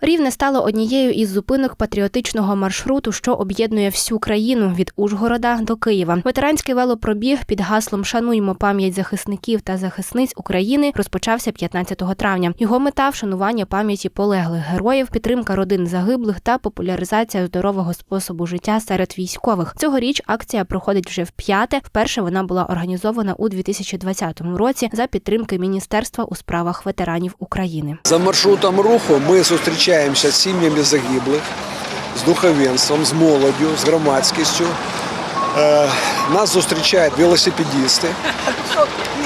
Рівне стало однією із зупинок патріотичного маршруту, що об'єднує всю країну від Ужгорода до Києва. Ветеранський велопробіг під гаслом Шануймо пам'ять захисників та захисниць України розпочався 15 травня. Його мета вшанування пам'яті полеглих героїв, підтримка родин загиблих та популяризація здорового способу життя серед військових. Цьогоріч акція проходить вже вп'яте. Вперше вона була організована у 2020 році за підтримки Міністерства у справах ветеранів України. За маршрутом руху ми зустрічаємося з сім'ями загиблих, з духовенством, з молоддю, з громадськістю. Е, Нас зустрічають велосипедисти.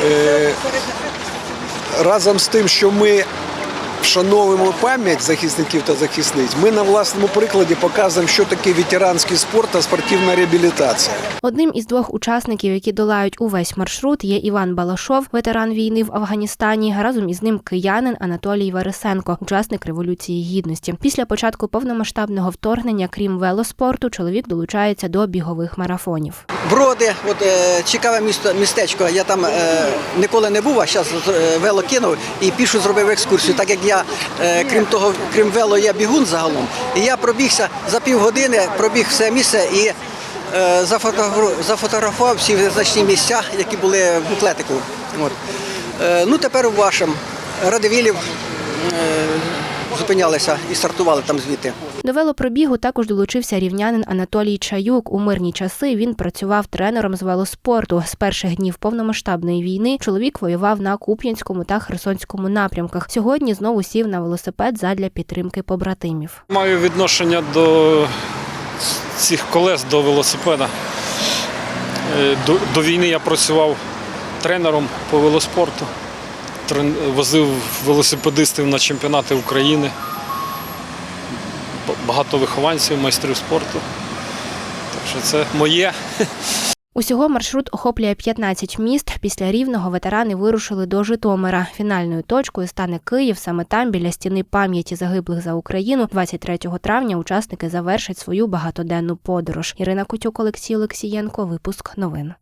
Е, Разом з тим, що ми вшановуємо пам'ять захисників та захисниць, ми на власному прикладі показуємо, що таке ветеранський спорт та спортивна реабілітація. Одним із двох учасників, які долають увесь маршрут, є Іван Балашов, ветеран війни в Афганістані. Разом із ним киянин Анатолій Варисенко, учасник революції гідності. Після початку повномасштабного вторгнення, крім велоспорту, чоловік долучається до бігових марафонів. Броди, от е, цікаве місто, містечко. Я там е, ніколи не був, а зараз е, вело кинув і пішу зробив екскурсію. Так як я, е, крім того, крім вело, я бігун загалом. І я пробігся за півгодини, пробіг все місце і е, зафотографував всі значні місця, які були в буклетику. От. Е, ну тепер у вашому Радивілів зупинялися і стартували там звідти. До велопробігу також долучився рівнянин Анатолій Чаюк. У мирні часи він працював тренером з велоспорту. З перших днів повномасштабної війни чоловік воював на Куп'янському та Херсонському напрямках. Сьогодні знову сів на велосипед задля підтримки побратимів. Маю відношення до цих колес до велосипеда. Е, До, до війни я працював тренером по велоспорту, возив велосипедистів на чемпіонати України. Багато вихованців, майстрів спорту. Так що це моє. Усього маршрут охоплює 15 міст. Після рівного ветерани вирушили до Житомира. Фінальною точкою стане Київ. Саме там, біля стіни пам'яті загиблих за Україну, 23 травня учасники завершать свою багатоденну подорож. Ірина Кутюк, Олексій Олексієнко. Випуск новин.